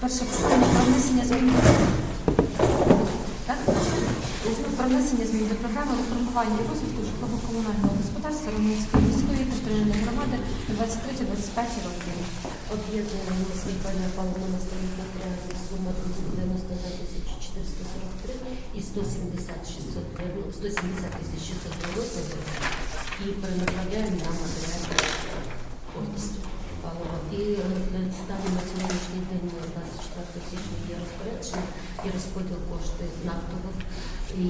Перше питання про внесення змін про внесення змін до програми реформування і розвитку житлово-комунального господарства Румунської міської територіальної громади на 23-25 роки. Об'єднання освітлення паливно-мастильних матеріалів сума 292 тисячі 443 і 170 600 гривень, 170 тисяч 690 гривень і перенаправляємо на матеріальну паливо. І станом на сьогоднішній день 24 січня є розпорядження і розподіл коштів нафтових і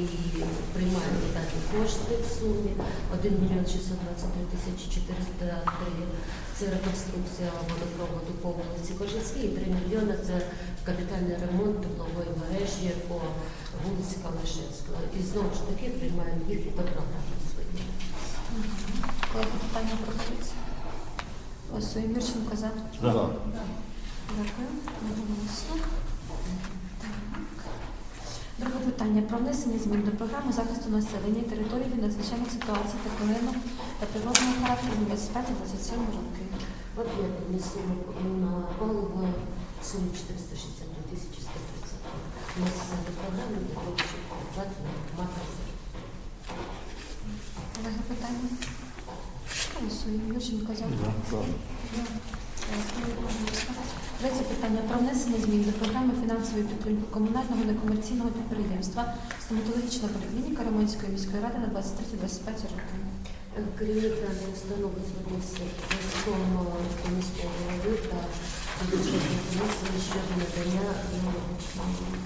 приймаємо дані кошти в сумі. 1 мільйон 623 тисячі 403 це реконструкція водопроводу по вулиці Божецькій, і 3 мільйони це капітальний ремонт теплової мережі по вулиці Калашевського. І знову ж таки приймаємо їх до програми своєї. Колеги, питання пропозиції. Голосуємо. Юрченко за. За. Дякую. Друге питання про внесення змін до програми захисту населення і території від надзвичайних ситуацій та природного та природного характеру 25-27 роки. Об'єднані суми на паливо в сумі 462 тисячі 130. У нас це програми для того, щоб платити мати резерв. Колеги, питання. Голосуємо. Юрченко за. Третє питання про внесення змін до програми фінансової підтримки комунального некомерційного підприємства стоматологічна поліклініка Романської міської ради на 23-25 роки. Керівник даної установи звернувся до міського голови та комісії щодо надання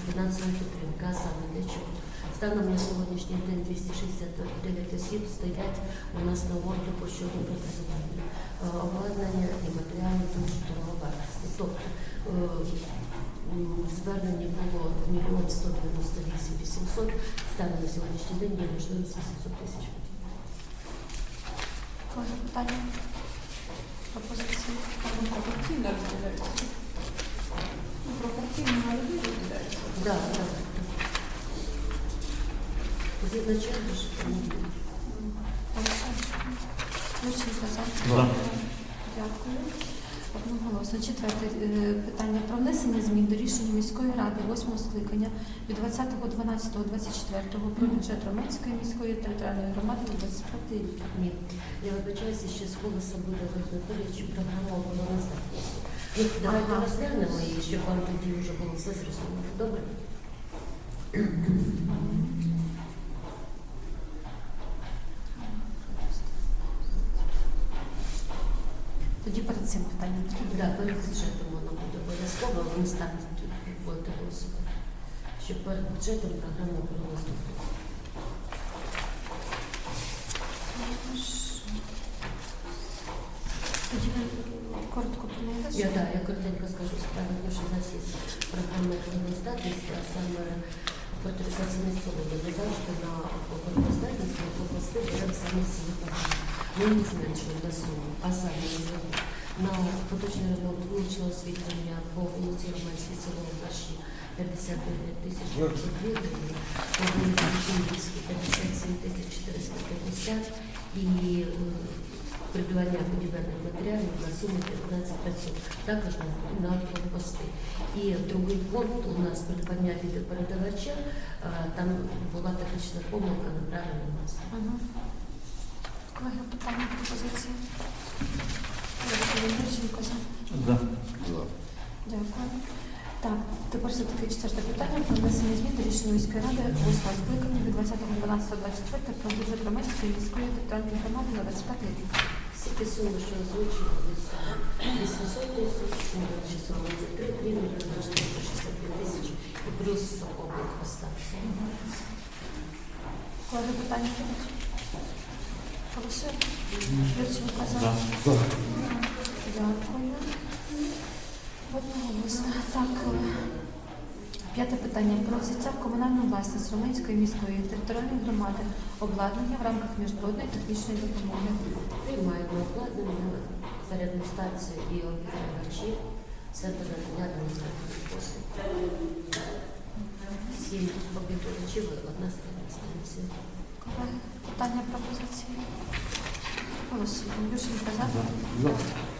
фінансової підтримки, а саме для чого. Станом на сьогоднішній день 269 осіб стоять у нас на обліку щодо протезування, е, обладнання і матеріали дуже дороговартісні. Тобто е, звернення було 1 мільйон 198 800, станом на сьогоднішній день є можливість 800 тисяч. Колеги, питання. Пропозиції. Пропорційно розглядається. Ну, пропорційно розглядається. Да, да. Згідно що там Юрченко за. За. Дякую. Одноголосно. Четверте е, питання про внесення змін до рішення міської ради 8 скликання від 20.12.24 про бюджет Романської міської територіальної громади на 25 рік. ні. Я вибачаюся, ще з голосу буде чи програма обороноздатності. Ну, давайте розглянемо її, щоб вам тоді вже було все зрозуміло. Добре? Тоді перед цим питанням. Да, перед бюджетом воно буде обов'язково, вони стануть будете голосувати. Щоб перед бюджетом програма обороноздатності. Тоді коротко про Я, да, я коротенько скажу справу, тому що в нас є програма обороноздатності, а саме фортифікаційний споруди. Ми завжди на обороноздатність на области беремо саме свої програми. Ми не зменшуємо на суму, а саме на поточний ремонт вуличного освітлення по вулиці Романській село Ваші 59 тисяч гривень, по вулиці Київській 57 тисяч 450 і е, придбання будівельних матеріалів на суму 15 500, також на, на блокпости. І другий пункт у нас придбання відеопередавача, е, там була технічна помилка на правильну назву. Ага. Колеги, питання, пропозиції. За. Дякую. Так, тепер все-таки четверте питання про внесення змін до рішення міської ради 8 скликання від 20.12.24 про бюджет Романської міської територіальної громади на 25 рік. Всі ті суми, що озвучили, десь 800 тисяч, 623 гривень, 465 тисяч і плюс облік поставився. Колеги, питання? Голосуємо. Юрченко за. Дякую. Одноголосно. Так, е, п'яте питання про взяття в комунальну власність Романської міської територіальної громади обладнання в рамках міжнародної технічної допомоги. Приймаємо обладнання, зарядну станцію і обігрівачі, центр надання адміністративних послуг. Сім обігрівачів, і одна зарядна станція. Колеги, питання пропозиції. Голосуємо. Юрченко за. За. Дякую.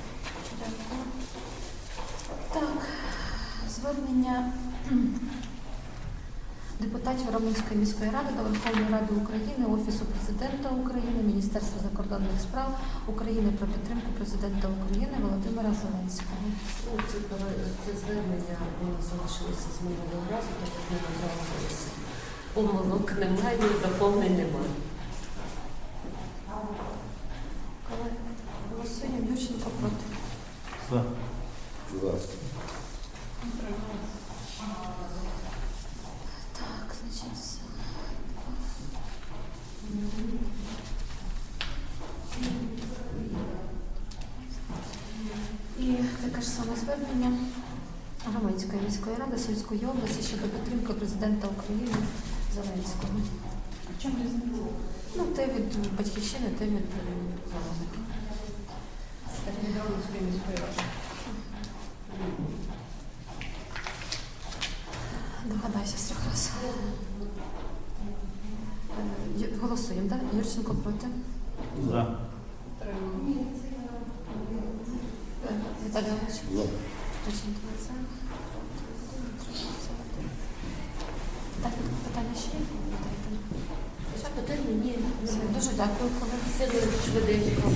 Так, звернення депутатів Романської міської ради до Верховної Ради України, Офісу президента України, Міністерства закордонних справ України про підтримку президента України Володимира Зеленського. Ну, це, це звернення воно залишилося з минулого разу, так як набрали голоси. Помилок немає, доповнень немає. Коли голосуємо, Ющенко проти. За. За. Так, значить, все. І таке ж саме звернення Громадської міської ради Сільської області щодо підтримки президента України Зеленського. А в чому різниця? Ну, те від батьківщини, те від е, Зеленського. Терміновської міської ради. Догадайся з трьох раз. Е, Голосуємо, так? Юрченко проти. За. Так, питання ще є? Питання Дуже дякую, колеги. Все швиденько.